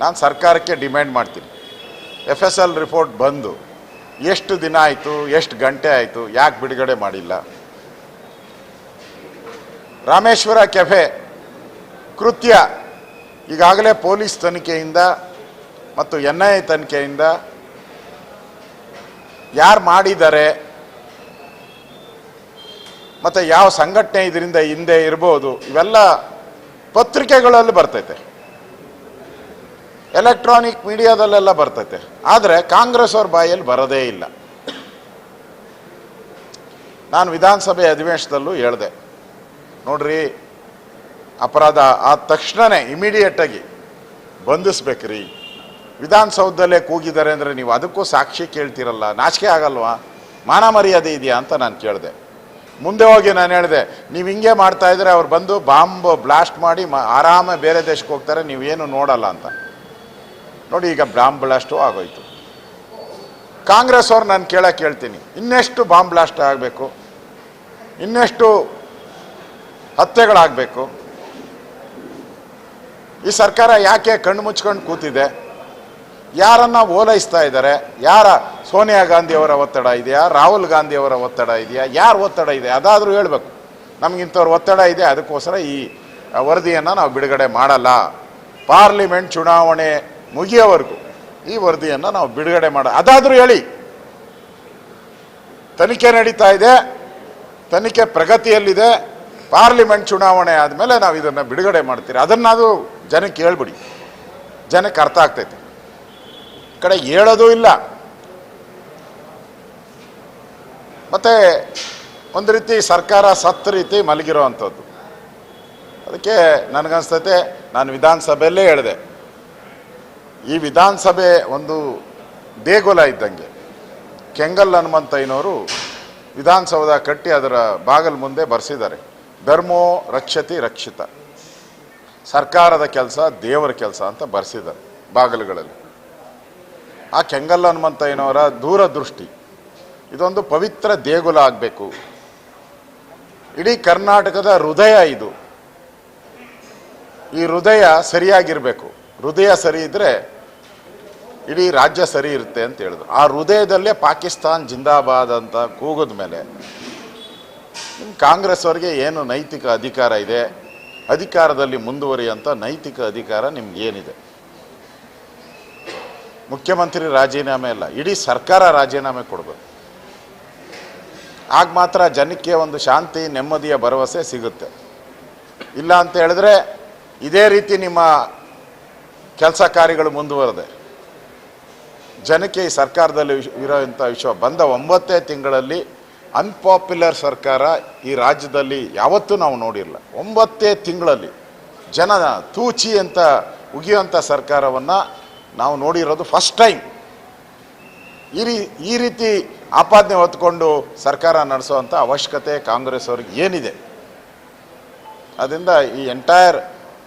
ನಾನು ಸರ್ಕಾರಕ್ಕೆ ಡಿಮ್ಯಾಂಡ್ ಮಾಡ್ತೀನಿ. ಎಫ್ ಎಸ್ ಎಲ್ ರಿಪೋರ್ಟ್ ಬಂದು, ಎಷ್ಟು ದಿನ ಆಯಿತು, ಎಷ್ಟು ಗಂಟೆ ಆಯಿತು, ಯಾಕೆ ಬಿಡುಗಡೆ ಮಾಡಿಲ್ಲ? ರಾಮೇಶ್ವರ ಕೆಫೆ, ಕೃತ್ಯ, ಈಗಾಗಲೇ ಪೊಲೀಸ್ ತನಿಖೆಯಿಂದ ಮತ್ತು ಎನ್ ಐ ತನಿಖೆಯಿಂದ ಯಾರು ಮಾಡಿದ್ದಾರೆ, ಮತ್ತು ಯಾವ ಸಂಘಟನೆ ಇದರಿಂದ ಹಿಂದೆ ಇರ್ಬೋದು, ಇವೆಲ್ಲ ಪತ್ರಿಕೆಗಳಲ್ಲಿ ಬರ್ತೈತೆ. ಎಲೆಕ್ಟ್ರಾನಿಕ್ ಮೀಡಿಯಾದಲ್ಲೆಲ್ಲ ಬರ್ತೈತೆ. ಆದರೆ ಕಾಂಗ್ರೆಸ್ ಅವ್ರ ಬಾಯಲ್ಲಿ ಬರೋದೇ ಇಲ್ಲ. ನಾನು ವಿಧಾನಸಭೆ ಅಧಿವೇಶನದಲ್ಲೂ ಹೇಳಿದೆ. ನೋಡ್ರಿ, ಅಪರಾಧ ಆದ ತಕ್ಷಣವೇ ಇಮಿಡಿಯೇಟಾಗಿ ಬಂಧಿಸ್ಬೇಕ್ರಿ. ವಿಧಾನಸೌಧದಲ್ಲೇ ಕೂಗಿದ್ದಾರೆ ಅಂದರೆ ನೀವು ಅದಕ್ಕೂ ಸಾಕ್ಷಿ ಕೇಳ್ತಿರಲ್ಲ. ನಾಚಿಕೆ ಆಗಲ್ವಾ? ಮಾನ ಮರ್ಯಾದೆ ಇದೆಯಾ ಅಂತ ನಾನು ಕೇಳಿದೆ. ಮುಂದೆ ಹೋಗಿ ನಾನು ಹೇಳಿದೆ, ನೀವು ಹಿಂಗೆ ಮಾಡ್ತಾ ಇದ್ರೆ ಅವ್ರು ಬಂದು ಬಾಂಬ್ ಬ್ಲಾಸ್ಟ್ ಮಾಡಿ ಆರಾಮ ಬೇರೆ ದೇಶಕ್ಕೆ ಹೋಗ್ತಾರೆ ನೀವೇನು ನೋಡಲ್ಲ ಅಂತ. ನೋಡಿ ಈಗ ಬಾಂಬ್ ಬ್ಲಾಸ್ಟು ಆಗೋಯ್ತು. ಕಾಂಗ್ರೆಸ್ ಅವ್ರು ನಾನು ಕೇಳ ಕೇಳ್ತೀನಿ ಇನ್ನೆಷ್ಟು ಬಾಂಬ್ ಬ್ಲಾಸ್ಟ್ ಆಗಬೇಕು, ಇನ್ನೆಷ್ಟು ಹತ್ಯೆಗಳಾಗಬೇಕು, ಈ ಸರ್ಕಾರ ಯಾಕೆ ಕಣ್ಣು ಮುಚ್ಕೊಂಡು ಕೂತಿದೆ, ಯಾರನ್ನ ಓಲೈಸ್ತಾ ಇದ್ದಾರೆ, ಯಾರ ಸೋನಿಯಾ ಗಾಂಧಿಯವರ ಒತ್ತಡ ಇದೆಯಾ, ರಾಹುಲ್ ಗಾಂಧಿಯವರ ಒತ್ತಡ ಇದೆಯಾ, ಯಾರ ಒತ್ತಡ ಇದೆ, ಅದಾದರೂ ಹೇಳಬೇಕು. ನಮಗಿಂಥವ್ರ ಒತ್ತಡ ಇದೆ, ಅದಕ್ಕೋಸ್ಕರ ಈ ವರದಿಯನ್ನು ನಾವು ಬಿಡುಗಡೆ ಮಾಡಲ್ಲ. ಪಾರ್ಲಿಮೆಂಟ್ ಚುನಾವಣೆ ಮುಗಿಯೋವರೆಗೂ ಈ ವರದಿಯನ್ನು ನಾವು ಬಿಡುಗಡೆ ಮಾಡ, ಅದಾದರೂ ಹೇಳಿ. ತನಿಖೆ ನಡೀತಾ ಇದೆ, ತನಿಖೆ ಪ್ರಗತಿಯಲ್ಲಿದೆ, ಪಾರ್ಲಿಮೆಂಟ್ ಚುನಾವಣೆ ಆದಮೇಲೆ ನಾವು ಇದನ್ನು ಬಿಡುಗಡೆ ಮಾಡ್ತೀರಿ? ಅದನ್ನಾದರೂ ಜನಕ್ಕೆ ಹೇಳ್ಬಿಡಿ. ಜನಕ್ಕೆ ಅರ್ಥ ಆಗ್ತೈತೆ. ಕಡೆ ಹೇಳೋದೂ ಇಲ್ಲ. ಮತ್ತೆ ಒಂದು ರೀತಿ ಸರ್ಕಾರ ಸತ್ತ ರೀತಿ ಮಲಗಿರೋ ಅಂಥದ್ದು ಅದಕ್ಕೆ ನನಗನ್ಸ್ತೈತೆ, ನಾನು ವಿಧಾನಸಭೆಯಲ್ಲೇ ಹೇಳಿದೆ. ಈ ವಿಧಾನಸಭೆ ಒಂದು ದೇಗುಲ ಇದ್ದಂಗೆ. ಕೆಂಗಲ್ ಹನುಮಂತಯ್ಯನವರು ವಿಧಾನಸೌಧ ಕಟ್ಟಿ ಅದರ ಬಾಗಲ್ ಮುಂದೆ ಬರೆಸಿದ್ದಾರೆ. ಧರ್ಮೋ ರಕ್ಷತಿ ರಕ್ಷಿತ. ಸರ್ಕಾರದ ಕೆಲಸ, ದೇವರ ಕೆಲಸ ಅಂತ ಬರೆಸಿದ್ದಾರೆ ಬಾಗಿಲುಗಳಲ್ಲಿ. ಆ ಕೆಂಗಲ್ ಹನುಮಂತಯ್ಯನವರ ದೂರದೃಷ್ಟಿ. ಇದೊಂದು ಪವಿತ್ರ ದೇಗುಲ ಆಗಬೇಕು. ಇಡೀ ಕರ್ನಾಟಕದ ಹೃದಯ ಇದು. ಈ ಹೃದಯ ಸರಿಯಾಗಿರಬೇಕು. ಹೃದಯ ಸರಿ ಇದ್ದರೆ ಇಡೀ ರಾಜ್ಯ ಸರಿ ಇರುತ್ತೆ ಅಂತ ಹೇಳಿದ್ರು. ಆ ಹೃದಯದಲ್ಲೇ ಪಾಕಿಸ್ತಾನ್ ಜಿಂದಾಬಾದ್ ಅಂತ ಕೂಗಿದ ಮೇಲೆ ನಿಮ್ಮ ಕಾಂಗ್ರೆಸ್ ಅವರಿಗೆ ಏನು ನೈತಿಕ ಅಧಿಕಾರ ಇದೆ, ಅಧಿಕಾರದಲ್ಲಿ ಮುಂದುವರಿಯುವಂಥ ನೈತಿಕ ಅಧಿಕಾರ ನಿಮ್ಗೆ ಏನಿದೆ? ಮುಖ್ಯಮಂತ್ರಿ ರಾಜೀನಾಮೆ ಅಲ್ಲ, ಇಡೀ ಸರ್ಕಾರ ರಾಜೀನಾಮೆ ಕೊಡಬೇಕು. ಆಗ ಮಾತ್ರ ಜನಕ್ಕೆ ಒಂದು ಶಾಂತಿ, ನೆಮ್ಮದಿಯ ಭರವಸೆ ಸಿಗುತ್ತೆ. ಇಲ್ಲ ಅಂತ ಹೇಳಿದ್ರೆ ಇದೇ ರೀತಿ ನಿಮ್ಮ ಕೆಲಸ ಕಾರ್ಯಗಳು ಮುಂದುವರೆದೆ. ಜನಕ್ಕೆ ಈ ಸರ್ಕಾರದಲ್ಲಿ ವಿಶ್- ವಿಷಯ. ಬಂದ ಒಂಬತ್ತೇ ತಿಂಗಳಲ್ಲಿ ಅನ್ಪಾಪ್ಯುಲರ್ ಸರ್ಕಾರ ಈ ರಾಜ್ಯದಲ್ಲಿ ಯಾವತ್ತೂ ನಾವು ನೋಡಿರಲ್ಲ ಒಂಬತ್ತೇ ತಿಂಗಳಲ್ಲಿ ಜನ ತೂಚಿ ಅಂತ ಉಗಿಯುವಂಥ ಸರ್ಕಾರವನ್ನು ನಾವು ನೋಡಿರೋದು ಫಸ್ಟ್ ಟೈಮ್ ಈ ರೀ ಈ ರೀತಿ ಆಪಾದನೆ ಹೊತ್ಕೊಂಡು ಸರ್ಕಾರ ನಡೆಸುವಂಥ ಅವಶ್ಯಕತೆ ಕಾಂಗ್ರೆಸ್ ಅವ್ರಿಗೆ ಏನಿದೆ? ಅದರಿಂದ ಈ ಎಂಟೈರ್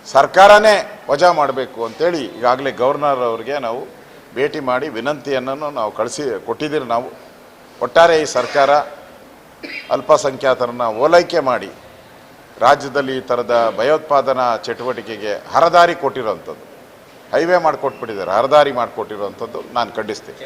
ಸರ್ಕಾರನೇ ವಜಾ ಮಾಡಬೇಕು ಅಂತೇಳಿ ಈಗಾಗಲೇ ಗವರ್ನರ್ ಅವರಿಗೆ ನಾವು ಭೇಟಿ ಮಾಡಿ ವಿನಂತಿಯನ್ನು ನಾವು ಕಳಿಸಿ ಕೊಟ್ಟಿದ್ದೀರಿ ನಾವು. ಒಟ್ಟಾರೆ ಈ ಸರ್ಕಾರ ಅಲ್ಪಸಂಖ್ಯಾತರನ್ನು ಓಲೈಕೆ ಮಾಡಿ ರಾಜ್ಯದಲ್ಲಿ ಈ ಥರದ ಭಯೋತ್ಪಾದನಾ ಚಟುವಟಿಕೆಗೆ ಹರದಾರಿ ಕೊಟ್ಟಿರೋವಂಥದ್ದು. ಹೈವೇ ಮಾಡಿಕೊಟ್ಬಿಟ್ಟಿದ್ದಾರೆ, ಹರದಾರಿ ಮಾಡಿಕೊಟ್ಟಿರೋವಂಥದ್ದು ನಾನು ಖಂಡಿಸ್ತೀನಿ.